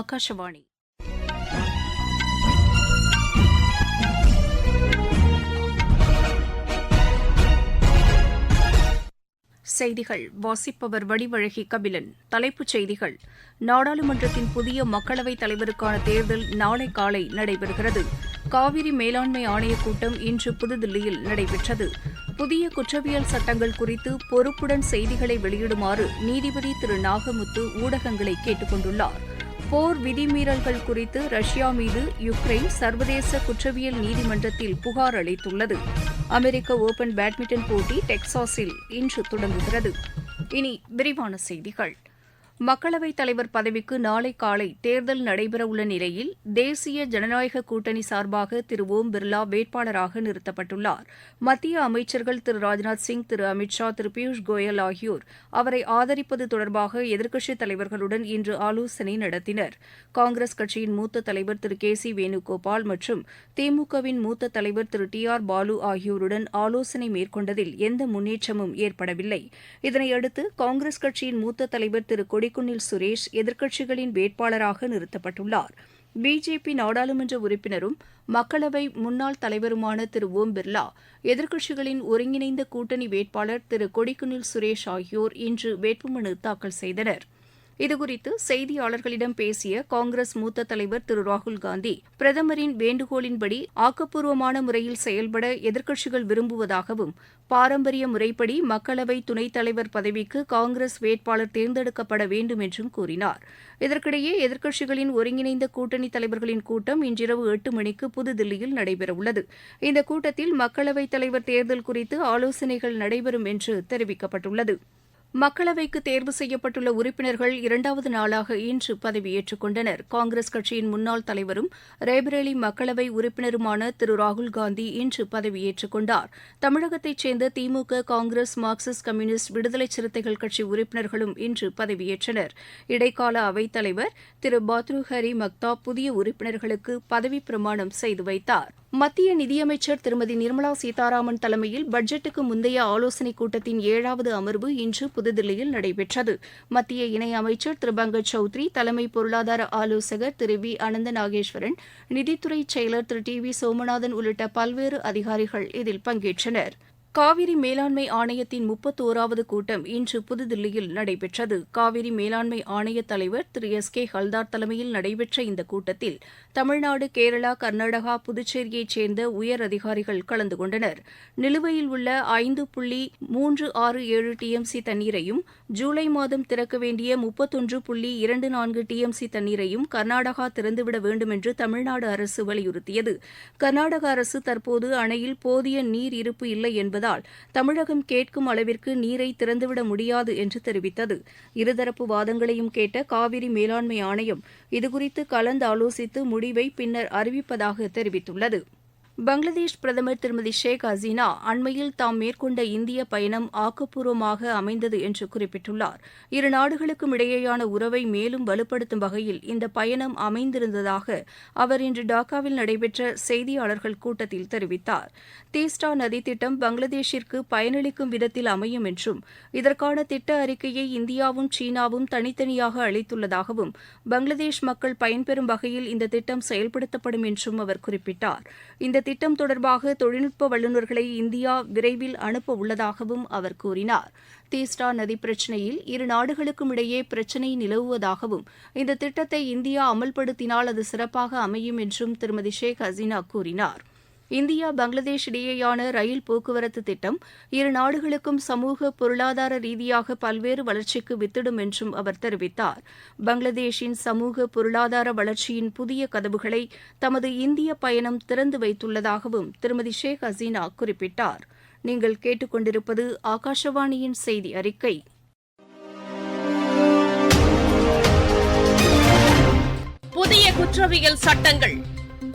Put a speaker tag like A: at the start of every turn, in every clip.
A: ஆகாஷவாணி செய்திகள் வாசிப்பவர் வடிவழகி கபிலன் தலைப்புச் செய்திகள் நாடாளுமன்றத்தின் புதிய மக்களவைத் தலைவருக்கான தேர்தல் நாளை காலை நடைபெறுகிறது காவிரி மேலாண்மை ஆணையக் கூட்டம் இன்று புதுதில்லியில் நடைபெற்றது புதிய குற்றவியல் சட்டங்கள் குறித்து பொறுப்புடன் செய்திகளை வெளியிடுமாறு நீதிபதி திரு நாகமுத்து ஊடகங்களை கேட்டுக் கொண்டுள்ளாா் போர் விதிமீறல்கள் குறித்து ரஷ்யா மீது யுக்ரைன் சர்வதேச குற்றவியல் நீதிமன்றத்தில் புகார் அளித்துள்ளது அமெரிக்க ஓபன் பேட்மிண்டன் போட்டி டெக்சாஸில் இன்று தொடங்குகிறது இனி விரிவான செய்திகள் மக்களவைத் தலைவர் பதவிக்கு நாளை காலை தேர்தல் நடைபெறவுள்ள நிலையில் தேசிய ஜனநாயக கூட்டணி சார்பாக திரு ஓம் பிர்லா வேட்பாளராக நிறுத்தப்பட்டுள்ளார் மத்திய அமைச்சர்கள் திரு ராஜ்நாத் சிங் திரு அமித்ஷா திரு பியூஷ் கோயல் ஆகியோர் அவரை ஆதரிப்பது தொடர்பாக எதிர்க்கட்சித் தலைவர்களுடன் இன்று ஆலோசனை நடத்தினர் காங்கிரஸ் கட்சியின் மூத்த தலைவர் திரு கே சி வேணுகோபால் மற்றும் திமுகவின் மூத்த தலைவர் திரு டி ஆர் பாலு ஆகியோருடன் ஆலோசனை மேற்கொண்டதில் எந்த முன்னேற்றமும் ஏற்படவில்லை இதனையடுத்து காங்கிரஸ் கட்சியின் மூத்த தலைவர் திரு கொடி கொடிக்குன்னில் சுரேஷ் எதிர்க்கட்சிகளின் வேட்பாளராக நிறுத்தப்பட்டுள்ளார் பிஜேபி நாடாளுமன்ற உறுப்பினரும் மக்களவை முன்னாள் தலைவருமான திரு ஓம் பிர்லா எதிர்க்கட்சிகளின் ஒருங்கிணைந்த கூட்டணி வேட்பாளர் திரு கொடிக்குன்னில் சுரேஷ் ஆகியோர் இன்று வேட்புமனு தாக்கல் செய்தனா் இதுகுறித்து செய்தியாளர்களிடம் பேசிய காங்கிரஸ் மூத்த தலைவர் திரு ராகுல்காந்தி பிரதமரின் வேண்டுகோளின்படி ஆக்கப்பூர்வமான முறையில் செயல்பட எதிர்க்கட்சிகள் விரும்புவதாகவும் பாரம்பரிய முறைப்படி மக்களவை துணைத் தலைவர் பதவிக்கு காங்கிரஸ் வேட்பாளர் தேர்ந்தெடுக்கப்பட வேண்டும் என்றும் கூறினார் இதற்கிடையே எதிர்க்கட்சிகளின் ஒருங்கிணைந்த கூட்டணி தலைவர்களின் கூட்டம் இன்றிரவு எட்டு மணிக்கு புதுதில்லியில் நடைபெறவுள்ளது இந்த கூட்டத்தில் மக்களவைத் தலைவர் தேர்தல் குறித்து ஆலோசனைகள் நடைபெறும் என்று தெரிவிக்கப்பட்டுள்ளது மக்களவைக்கு தேர்வு செய்யப்பட்டுள்ள உறுப்பினர்கள் இரண்டாவது நாளாக இன்று பதவியேற்றுக் கொண்டனர் காங்கிரஸ் கட்சியின் முன்னாள் தலைவரும் ரேபரேலி மக்களவை உறுப்பினருமான திரு ராகுல்காந்தி இன்று பதவியேற்றுக் கொண்டார் தமிழகத்தைச் சேர்ந்த திமுக காங்கிரஸ் மார்க்சிஸ்ட் கம்யூனிஸ்ட் விடுதலை சிறுத்தைகள் கட்சி உறுப்பினர்களும் இன்று பதவியேற்றனர் இடைக்கால அவைத் தலைவர் திரு பாத்ருஹரி மக்தா புதிய உறுப்பினர்களுக்கு பதவிப் பிரமாணம் செய்து வைத்தாா் மத்திய நிதியமைச்சர் திருமதி நிர்மலா சீதாராமன் தலைமையில் பட்ஜெட்டுக்கு முந்தைய ஆலோசனைக் கூட்டத்தின் ஏழாவது அமர்வு இன்று புதுதில்லியில் நடைபெற்றது மத்திய இணையமைச்சர் திரு பங்கஜ் சௌத்ரி தலைமை பொருளாதார ஆலோசகர் திரு வி அனந்த நாகேஸ்வரன் நிதித்துறை செயலர் திரு டி வி சோமநாதன் உள்ளிட்ட பல்வேறு அதிகாரிகள் இதில் பங்கேற்றனா் காவிரி மேலாண்மை ஆணையத்தின் முப்பத்தோராவது கூட்டம் இன்று புதுதில்லியில் நடைபெற்றது காவிரி மேலாண்மை ஆணைய தலைவர் திரு எஸ் கே ஹல்தார் தலைமையில் நடைபெற்ற இந்த கூட்டத்தில் தமிழ்நாடு கேரளா கர்நாடகா புதுச்சேரியைச் சேர்ந்த உயர் அதிகாரிகள் கலந்து கொண்டனர் நிலுவையில் உள்ள ஐந்து புள்ளி மூன்று ஆறு ஏழு டிஎம்சி தண்ணீரையும் ஜூலை மாதம் திறக்க வேண்டிய முப்பத்தொன்று புள்ளி இரண்டு நான்கு டிஎம்சி தண்ணீரையும் கர்நாடகா திறந்துவிட வேண்டும் என்று தமிழ்நாடு அரசு வலியுறுத்தியது கர்நாடக அரசு தற்போது அணையில் போதிய நீர் இருப்பு இல்லை என்பது இருப்பதால் தமிழகம் கேட்கும் அளவிற்கு நீரை திறந்துவிட முடியாது என்று தெரிவித்தது இருதரப்பு வாதங்களையும் கேட்ட காவிரி மேலாண்மை ஆணையம் இதுகுறித்து கலந்தாலோசித்து முடிவை பின்னர் அறிவிப்பதாக தெரிவித்துள்ளது பங்களாதேஷ் பிரதமர் திருமதி ஷேக் ஹசீனா அண்மையில் தாம் மேற்கொண்ட இந்திய பயணம் ஆக்கப்பூர்வமாக அமைந்தது என்று குறிப்பிட்டுள்ளார் இரு நாடுகளுக்கும் இடையேயான உறவை மேலும் வலுப்படுத்தும் வகையில் இந்த பயணம் அமைந்திருந்ததாக அவர் இன்று டாக்காவில் நடைபெற்ற செய்தியாளர்கள் கூட்டத்தில் தெரிவித்தார் தீஸ்டா நதி திட்டம் பங்களாதேஷிற்கு பயனளிக்கும் விதத்தில் அமையும் என்றும் இதற்கான திட்ட அறிக்கையை இந்தியாவும் சீனாவும் தனித்தனியாக அளித்துள்ளதாகவும் பங்களாதேஷ் மக்கள் பயன்பெறும் வகையில் இந்த திட்டம் செயல்படுத்தப்படும் என்றும் அவர் குறிப்பிட்டார் இந்த திட்டம் தொடர்பாக தொழில்நுட்ப வல்லுநர்களை இந்தியா விரைவில் அனுப்ப உள்ளதாகவும் அவர் கூறினார் தீஸ்டா நதி பிரச்சினையில் இரு நாடுகளுக்கும் இடையே பிரச்சினை நிலவுவதாகவும் இந்த திட்டத்தை இந்தியா அமல்படுத்தினால் அது சிறப்பாக அமையும் என்றும் திருமதி ஷேக் ஹசீனா கூறினாா் இந்தியா பங்களாதேஷ் இடையேயான ரயில் போக்குவரத்து திட்டம் இரு நாடுகளுக்கும் சமூக பொருளாதார ரீதியாக பல்வேறு வளர்ச்சிக்கு வித்திடும் என்றும் அவர் தெரிவித்தார் பங்களாதேஷின் சமூக பொருளாதார வளர்ச்சியின் புதிய கதவுகளை தமது இந்திய பயணம் திறந்து வைத்துள்ளதாகவும் திருமதி ஷேக் ஹசீனா குறிப்பிட்டார் நீங்கள் கேட்டுக்கொண்டிருப்பது ஆகாஷவாணியின் செய்தி அறிக்கை புதிய குற்றவியல் சட்டங்கள்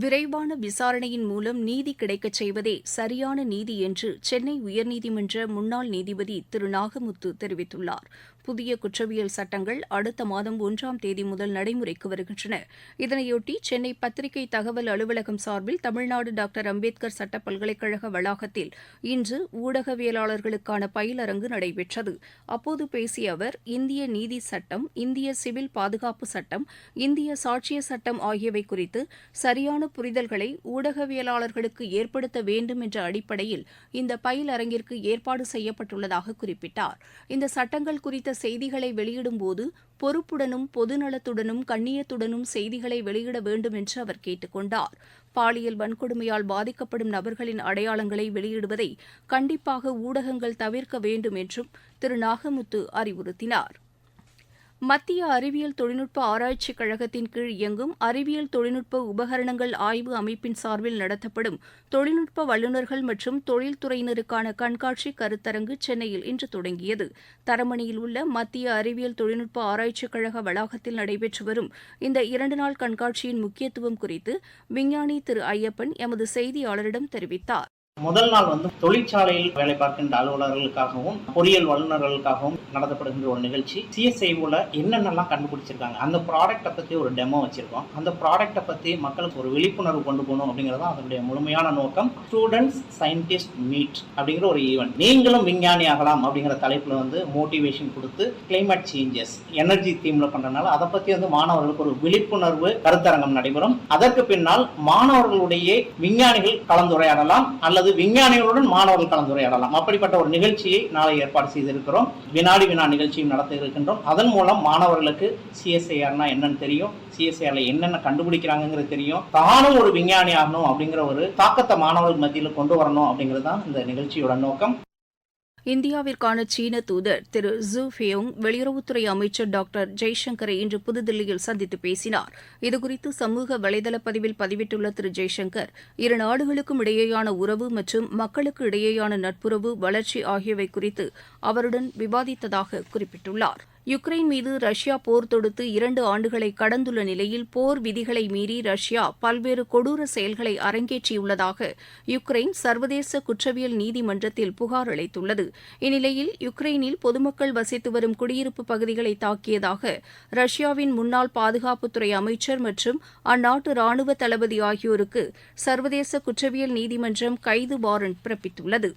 A: விரைவான விசாரணையின் மூலம் நீதி கிடைக்கச் செய்வதே சரியான நீதி என்று சென்னை உயர்நீதிமன்ற முன்னாள் நீதிபதி திரு நாகமுத்து தெரிவித்துள்ளார் புதிய குற்றவியல் சட்டங்கள் அடுத்த மாதம் ஒன்றாம் தேதி முதல் நடைமுறைக்கு வருகின்றன இதனையொட்டி சென்னை பத்திரிகை தகவல் அலுவலகம் சார்பில் தமிழ்நாடு டாக்டர் அம்பேத்கர் சட்ட பல்கலைக்கழக வளாகத்தில் இன்று ஊடகவியலாளர்களுக்கான பயிலரங்கு நடைபெற்றது அப்போது பேசிய அவர் இந்திய நீதி சட்டம் இந்திய சிவில் பாதுகாப்பு சட்டம் இந்திய சாட்சிய சட்டம் ஆகியவை குறித்து சரியான தவறான புரிதல்களை ஊடகவியலாளர்களுக்கு ஏற்படுத்த வேண்டும் என்ற அடிப்படையில் இந்த பயிலரங்கிற்கு ஏற்பாடு செய்யப்பட்டுள்ளதாக குறிப்பிட்டார் இந்த சட்டங்கள் குறித்த செய்திகளை வெளியிடும்போது பொறுப்புடனும் பொதுநலத்துடனும் கண்ணியத்துடனும் செய்திகளை வெளியிட வேண்டும் என்று அவர் கேட்டுக்கொண்டார் பாலியல் வன்கொடுமையால் பாதிக்கப்படும் நபர்களின் அடையாளங்களை வெளியிடுவதை கண்டிப்பாக ஊடகங்கள் தவிர்க்க வேண்டும் என்றும் திரு நாகமுத்து அறிவுறுத்தினார் மத்திய அறிவியல் தொழில்நுட்ப ஆராய்ச்சிக் கழகத்தின் கீழ் இயங்கும் அறிவியல் தொழில்நுட்ப உபகரணங்கள் ஆய்வு அமைப்பின் சார்பில் நடத்தப்படும் தொழில்நுட்ப வல்லுநர்கள் மற்றும் தொழில்துறையினருக்கான கண்காட்சி கருத்தரங்கு சென்னையில் இன்று தொடங்கியது தரமணியில் உள்ள மத்திய அறிவியல் தொழில்நுட்ப ஆராய்ச்சிக் கழக வளாகத்தில் நடைபெற்று வரும் இந்த இரண்டு நாள் கண்காட்சியின் முக்கியத்துவம் குறித்து விஞ்ஞானி திரு ஐயப்பன் எமது செய்தியாளரிடம் தெரிவித்தார்
B: முதல் நாள் வந்து தொழிற்சாலையில் வேலை பார்க்கின்ற அலுவலர்களுக்காகவும் பொறியியல் வல்லுநர்களுக்காகவும் நடத்தப்படுகின்ற ஒரு நிகழ்ச்சி சிஎஸ்ஐஓவில் என்னென்னலாம் கண்டுபிடிச்சிருக்காங்க அந்த ப்ராடக்டை பற்றி ஒரு டெமோ வச்சுருக்கோம் அந்த ப்ராடக்டை பற்றி மக்களுக்கு ஒரு விழிப்புணர்வு கொண்டு போகணும் அப்படிங்கிறது தான் அதனுடைய முழுமையான நோக்கம் ஸ்டூடெண்ட்ஸ் சயின்டிஸ்ட் மீட் அப்படிங்கிற ஒரு ஈவெண்ட் நீங்களும் விஞ்ஞானி ஆகலாம் அப்படிங்கிற தலைப்பில் வந்து மோட்டிவேஷன் கொடுத்து கிளைமேட் சேஞ்சஸ் எனர்ஜி தீமில் பண்ணுறதுனால அதை பற்றி வந்து மாணவர்களுக்கு ஒரு விழிப்புணர்வு கருத்தரங்கம் நடைபெறும் அதற்கு பின்னால் மாணவர்களுடைய விஞ்ஞானிகள் கலந்துரையாடலாம் அல்லது அல்லது விஞ்ஞானிகளுடன் மாணவர்கள் கலந்துரையாடலாம் அப்படிப்பட்ட ஒரு நிகழ்ச்சியை நாளை ஏற்பாடு செய்திருக்கிறோம் வினாடி வினா நிகழ்ச்சியும் நடத்த இருக்கின்றோம் அதன் மூலம் மாணவர்களுக்கு சிஎஸ்ஐஆர்னா என்னன்னு தெரியும் சிஎஸ்ஐஆர்ல என்னென்ன கண்டுபிடிக்கிறாங்கிறது தெரியும் தானும் ஒரு விஞ்ஞானி ஆகணும் அப்படிங்கிற ஒரு தாக்கத்தை மாணவர்கள் மத்தியில் கொண்டு வரணும் அப்படிங்கிறது தான் இந்த நிகழ்ச்சியோட நோக்கம்
A: இந்தியாவிற்கான சீன தூதர் திரு ஜூ ஃபியோங் வெளியுறவுத்துறை அமைச்சர் டாக்டர் ஜெய்சங்கரை இன்று புதுதில்லியில் சந்தித்து பேசினார் இதுகுறித்து சமூக வலைதள பதிவில் பதிவிட்டுள்ள திரு ஜெய்சங்கர் இரு நாடுகளுக்கும் இடையேயான உறவு மற்றும் மக்களுக்கு இடையேயான நட்புறவு வளர்ச்சி ஆகியவை குறித்து அவருடன் விவாதித்ததாக குறிப்பிட்டுள்ளாா் யுக்ரைன் மீது ரஷ்யா போர் தொடுத்து இரண்டு ஆண்டுகளை கடந்துள்ள நிலையில் போர் விதிகளை மீறி ரஷ்யா பல்வேறு கொடூர செயல்களை அரங்கேற்றியுள்ளதாக யுக்ரைன் சர்வதேச குற்றவியல் நீதிமன்றத்தில் புகார் அளித்துள்ளது இந்நிலையில் யுக்ரைனில் பொதுமக்கள் வசித்து வரும் குடியிருப்பு பகுதிகளை தாக்கியதாக ரஷ்யாவின் முன்னாள் பாதுகாப்புத்துறை அமைச்சர் மற்றும் அந்நாட்டு ராணுவ தளபதி ஆகியோருக்கு சர்வதேச குற்றவியல் நீதிமன்றம் கைது வாரண்ட் பிறப்பித்துள்ளது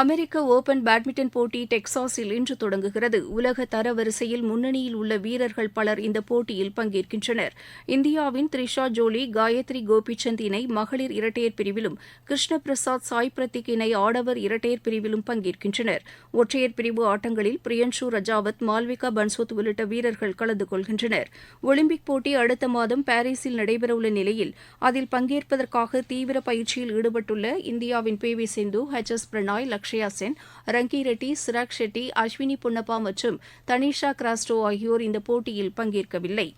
A: அமெரிக்க ஒபன் பேட்மிண்டன் போட்டி டெக்சாஸில் இன்று தொடங்குகிறது உலக தரவரிசையில் முன்னணியில் உள்ள வீரர்கள் பலர் இந்த போட்டியில் பங்கேற்கின்றனர் இந்தியாவின் த்ரிஷா ஜோலி காயத்ரி கோபிசந்த் இணை மகளிர் இரட்டையர் பிரிவிலும் கிருஷ்ண பிரசாத் சாய் பிரத்திக் இணை ஆடவர் இரட்டையர் பிரிவிலும் பங்கேற்கின்றனர் ஒற்றையர் பிரிவு ஆட்டங்களில் பிரியன்ஷு ரஜாவத் மால்விகா பன்சோத் உள்ளிட்ட வீரர்கள் கலந்து கொள்கின்றனர் ஒலிம்பிக் போட்டி அடுத்த மாதம் பாரீஸில் நடைபெறவுள்ள நிலையில் அதில் பங்கேற்பதற்காக தீவிர பயிற்சியில் ஈடுபட்டுள்ள இந்தியாவின் P V Sindhu H S Prannoy Lakshya Sen Rankireddy Chirag Shetty Ashwini Ponnappa மற்றும் தனிஷா கிராஸ்டோ ஆகியோர் இந்த போட்டியில் பங்கேற்கவில்லை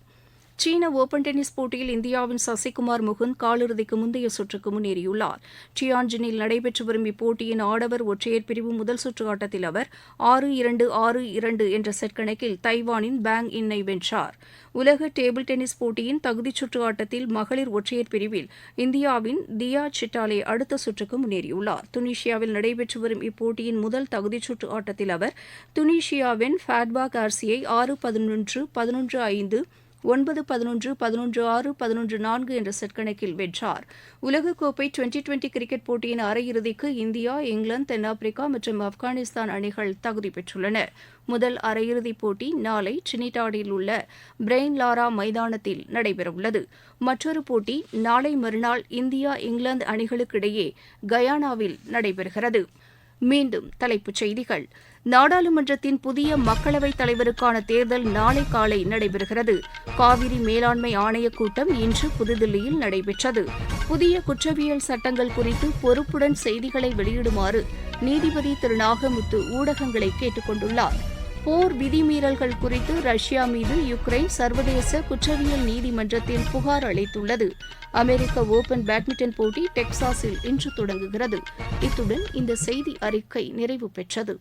A: சீன ஒபன் டென்னிஸ் போட்டியில் இந்தியாவின் சசிகுமார் முகுந்த் காலிறுதிக்கு முந்தைய சுற்றுக்கு முன்னேறியுள்ளார் சியான்ஜினில் நடைபெற்று வரும் இப்போட்டியின் ஆடவர் ஒற்றையர் பிரிவு முதல் சுற்று ஆட்டத்தில் அவர் ஆறு இரண்டு ஆறு இரண்டு என்ற செட் கணக்கில் தைவானின் பேங் இன்னை வென்றார் உலக டேபிள் டென்னிஸ் போட்டியின் தகுதிச் சுற்று ஆட்டத்தில் மகளிர் ஒற்றையர் பிரிவில் இந்தியாவின் தியா சிட்டாலே அடுத்த சுற்றுக்கு முன்னேறியுள்ளார் துனிஷியாவில் நடைபெற்று வரும் இப்போட்டியின் முதல் தகுதிச் சுற்று ஆட்டத்தில் அவர் துனிஷியாவின் ஃபேட்பாக் ஆர்சியை ஆறு பதினொன்று பதினொன்று ஐந்து ஒன்பது பதினொன்று பதினொன்று ஆறு பதினொன்று நான்கு என்ற செட் கணக்கில் வென்றார் உலகக்கோப்பை டுவெண்டி டுவெண்டி கிரிக்கெட் போட்டியின் அரையிறுதிக்கு இந்தியா இங்கிலாந்து தென்னாப்பிரிக்கா மற்றும் ஆப்கானிஸ்தான் அணிகள் தகுதி பெற்றுள்ளன முதல் அரையிறுதிப் போட்டி நாளை டிரினிடாடில் உள்ள பிரெயின் லாரா மைதானத்தில் நடைபெறவுள்ளது மற்றொரு போட்டி நாளை மறுநாள் இந்தியா இங்கிலாந்து அணிகளுக்கிடையே கயானாவில் நடைபெறுகிறது மீண்டும் தலைப்புச் செய்திகள் நாடாளுமன்றத்தின் புதிய மக்களவைத் தலைவருக்கான தேர்தல் நாளை காலை நடைபெறுகிறது காவிரி மேலாண்மை ஆணையக் கூட்டம் இன்று புதுதில்லியில் நடைபெற்றது புதிய குற்றவியல் சட்டங்கள் குறித்து பொறுப்புடன் செய்திகளை வெளியிடுமாறு நீதிபதி திரு நாகமுத்து ஊடகங்களை கேட்டுக் கொண்டுள்ளாா் போர் விதிமீறல்கள் குறித்து ரஷ்யா மீது யுக்ரைன் சர்வதேச குற்றவியல் நீதிமன்றத்தில் புகார் அளித்துள்ளது அமெரிக்க ஓபன் பேட்மிண்டன் போட்டி டெக்சாஸில் இன்று தொடங்குகிறது இத்துடன் இந்த செய்தி அறிக்கை நிறைவு பெற்றது